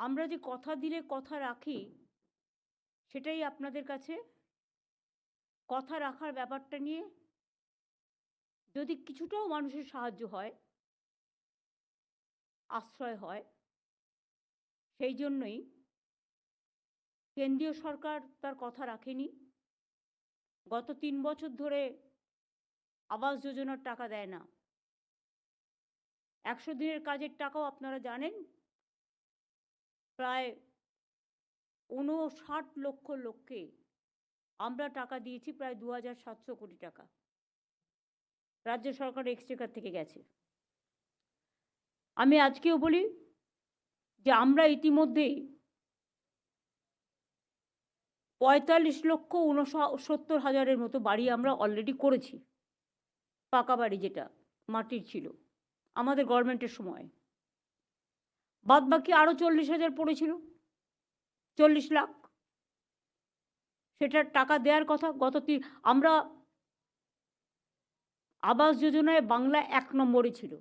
আমরা যে কথা দিলে কথা রাখি, সেটাই আপনাদের কাছে? কথা রাখার ব্যাপারটা নিয়ে যদি কিছুটাও মানুষের সাহায্য হয়, আশ্রয় হয়, সেই জন্যই কেন্দ্রীয় সরকার তার কথা রাখেনি। গত তিন বছর ধরে আবাস যোজনার টাকা দেয় না। একশো দিনের কাজের টাকাও আপনারা জানেন প্রায় ঊনষাট লক্ষ লোককে আমরা টাকা দিয়েছি, প্রায় দু হাজার সাতশো কোটি টাকা। রাজ্য সরকার এক্সচেকার থেকে গেছে। আমি আজকেও বলি যে আমরা ইতিমধ্যেই পঁয়তাল্লিশ লক্ষ উনসত্তর হাজারের মতো বাড়ি আমরা অলরেডি করেছি। পাকা বাড়ি যেটা, মাটির ছিল। আমাদের গভর্নমেন্টের সময়। বাদ বাকি আরও চল্লিশ হাজার পড়েছিল। চল্লিশ লাখ। সেটার টাকা দেওয়ার কথা গত আমরা আবাস যোজনায় বাংলা এক নম্বরে ছিল।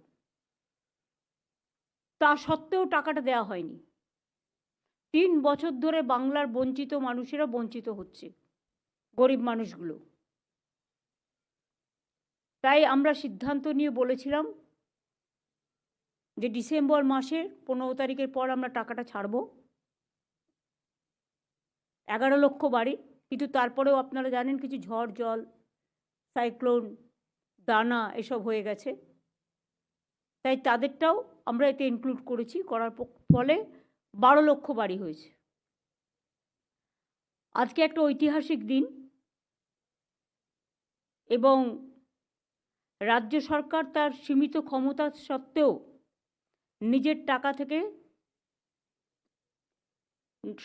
তা সত্ত্বেও টাকাটা দেওয়া হয়নি। তিন বছর ধরে বাংলার বঞ্চিত মানুষেরা বঞ্চিত হচ্ছে, গরিব মানুষগুলো। তাই আমরা সিদ্ধান্ত নিয়ে বলেছিলাম যে ডিসেম্বর মাসের পনেরো তারিখের পর আমরা টাকাটা ছাড়ব। এগারো লক্ষ বাড়ি, কিন্তু তারপরেও আপনারা জানেন কিছু ঝড়, জল, সাইক্লোন, দানা এসব হয়ে গেছে। তাই তাদেরটাও আমরা এতে ইনক্লুড করেছি, করার ফলে বারো লক্ষ বাড়ি হয়েছে। আজকে একটা ঐতিহাসিক দিন এবং রাজ্য সরকার তার সীমিত ক্ষমতা সত্ত্বেও নিজের টাকা থেকে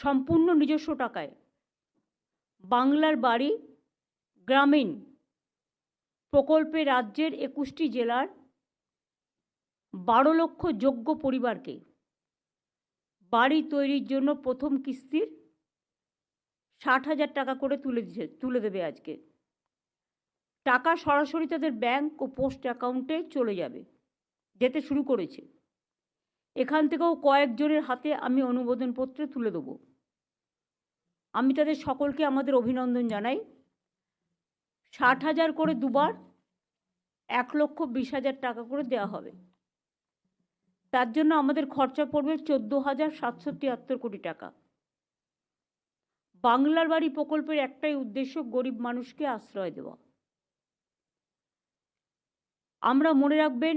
সম্পূর্ণ নিজস্ব টাকায়। বাংলার বাড়ি গ্রামীণ প্রকল্পে রাজ্যের একুশটি জেলার বারো লক্ষ যোগ্য পরিবারকে বাড়ি তৈরির জন্য প্রথম কিস্তির ষাট হাজার টাকা করে তুলে দিচ্ছে তুলে দেবে আজকে। টাকা সরাসরি তাদের ব্যাংক ও পোস্ট অ্যাকাউন্টে চলে যাবে, যেতে শুরু করেছে। এখান থেকেও কয়েকজনের হাতে আমি অনুমোদনপত্র তুলে দেবো। আমি তাদের সকলকে আমাদের অভিনন্দন জানাই। ষাট হাজার করে দুবার এক লক্ষ বিশ হাজার টাকা করে দেওয়া হবে। তার জন্য আমাদের খরচা পড়বে চোদ্দ হাজার সাতশো তিয়াত্তর কোটি টাকা। বাংলার বাড়ি প্রকল্পের একটাই উদ্দেশ্য গরিব মানুষকে আশ্রয় দেওয়া। আমরা মনে রাখবেন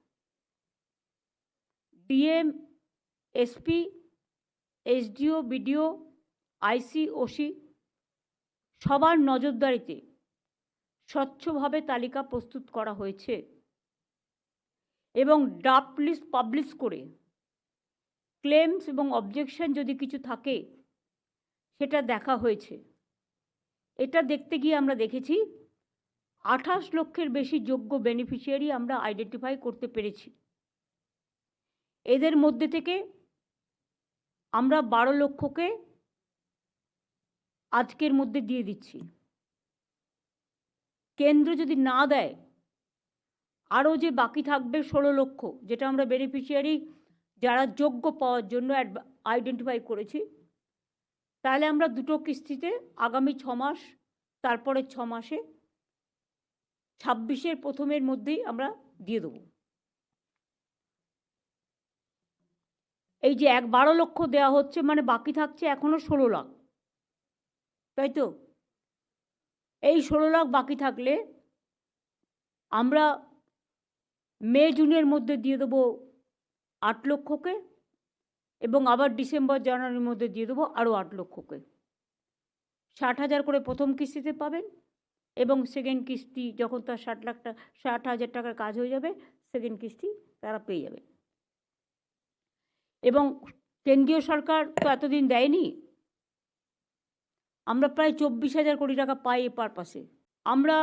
DM SP, SDO, BDO, IC, OC সবার নজরদারিতে স্বচ্ছভাবে তালিকা প্রস্তুত করা হয়েছে এবং ড্রাফট লিস্ট পাবলিশ করে ক্লেমস এবং অবজেকশন যদি কিছু থাকে সেটা দেখা হয়েছে। এটা দেখতে গিয়ে আমরা দেখেছি আঠাশ লক্ষের বেশি যোগ্য বেনিফিশিয়ারি আমরা আইডেন্টিফাই করতে পেরেছি। এদের মধ্যে থেকে আমরা বারো লক্ষকে আজকের মধ্যে দিয়ে দিচ্ছি। কেন্দ্র যদি না দেয়, আরও যে বাকি থাকবে ষোলো লক্ষ, যেটা আমরা বেনিফিশিয়ারি যারা যোগ্য পাওয়ার জন্য আইডেন্টিফাই করেছি, তাহলে আমরা দুটো কিস্তিতে আগামী ছ মাস তারপরে ছ মাসে ছাব্বিশের প্রথমের মধ্যেই আমরা দিয়ে দেবো। এই যে এক বারো লক্ষ দেওয়া হচ্ছে মানে বাকি থাকছে এখনও ষোলো লাখ। তাই তো? এই ষোলো লাখ বাকি থাকলে আমরা মে, জুনের মধ্যে দিয়ে দেবো আট লক্ষকে এবং আবার ডিসেম্বর, জানুয়ারির মধ্যে দিয়ে দেবো আরও আট লক্ষকে। ষাট হাজার করে প্রথম কিস্তিতে পাবেন এবং সেকেন্ড কিস্তি যখন তার ষাট লাখ টাকা ষাট হাজার টাকার কাজ হয়ে যাবে সেকেন্ড কিস্তি তারা পেয়ে যাবে। এবং কেন্দ্রীয় সরকার তো এতদিন দেয়নি। আমরা প্রায় চব্বিশ হাজার কোটি টাকা পাই এ পারপাসে। আমরা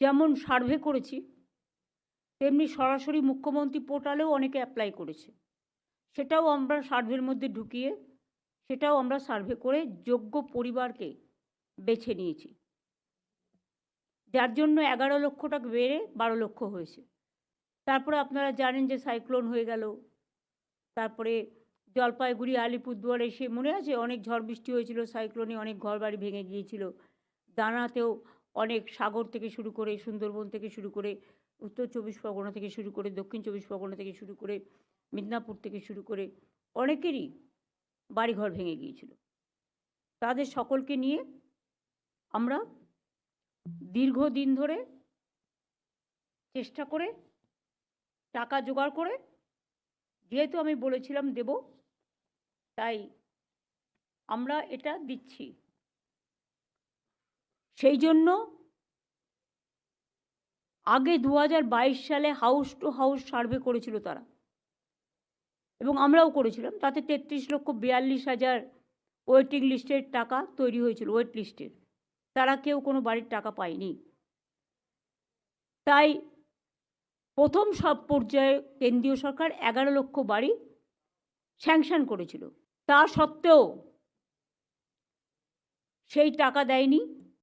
যেমন সার্ভে করেছি, তেমনি সরাসরি মুখ্যমন্ত্রী পোর্টালেও অনেকে অ্যাপ্লাই করেছে। সেটাও আমরা সার্ভের মধ্যে ঢুকিয়ে, সেটাও আমরা সার্ভে করে যোগ্য পরিবারকে বেছে নিয়েছি। যার জন্য এগারো লক্ষ টাকা বেড়ে বারো লক্ষ হয়েছে। তারপরে আপনারা জানেন যে সাইক্লোন হয়ে গেল তারপরে জলপাইগুড়ি, আলিপুরদুয়ার এসে মনে আছে? অনেক ঝড় বৃষ্টি হয়েছিল, সাইক্লোনে অনেক ঘরবাড়ি ভেঙে গিয়েছিল। দানাতেও অনেক সাগর থেকে শুরু করে সুন্দরবন থেকে শুরু করে উত্তর চব্বিশ পরগনা থেকে শুরু করে দক্ষিণ চব্বিশ পরগনা থেকে শুরু করে মিদনাপুর থেকে শুরু করে অনেকেরই বাড়িঘর ভেঙে গিয়েছিল। তাদের সকলকে নিয়ে আমরা দীর্ঘদিন ধরে চেষ্টা করে টাকা জোগাড় করে যেহেতু আমি বলেছিলাম দেব, তাই আমরা এটা দিচ্ছি। সেই জন্য আগে দু হাজার বাইশ সালে হাউস টু হাউস সার্ভে করেছিল তারা। এবং আমরাও করেছিলাম, তাতে তেত্রিশ লক্ষ বিয়াল্লিশ হাজার ওয়েটিং লিস্টের টাকা তৈরি হয়েছিল ওয়েট লিস্টের তারা কেউ কোনো বাড়ির টাকা পায়নি। তাই প্রথম সব পর্যায়ে কেন্দ্রীয় সরকার এগারো লক্ষ বাড়ি স্যাংশন করেছিল। তা সত্ত্বেও সেই টাকা দেয়নি।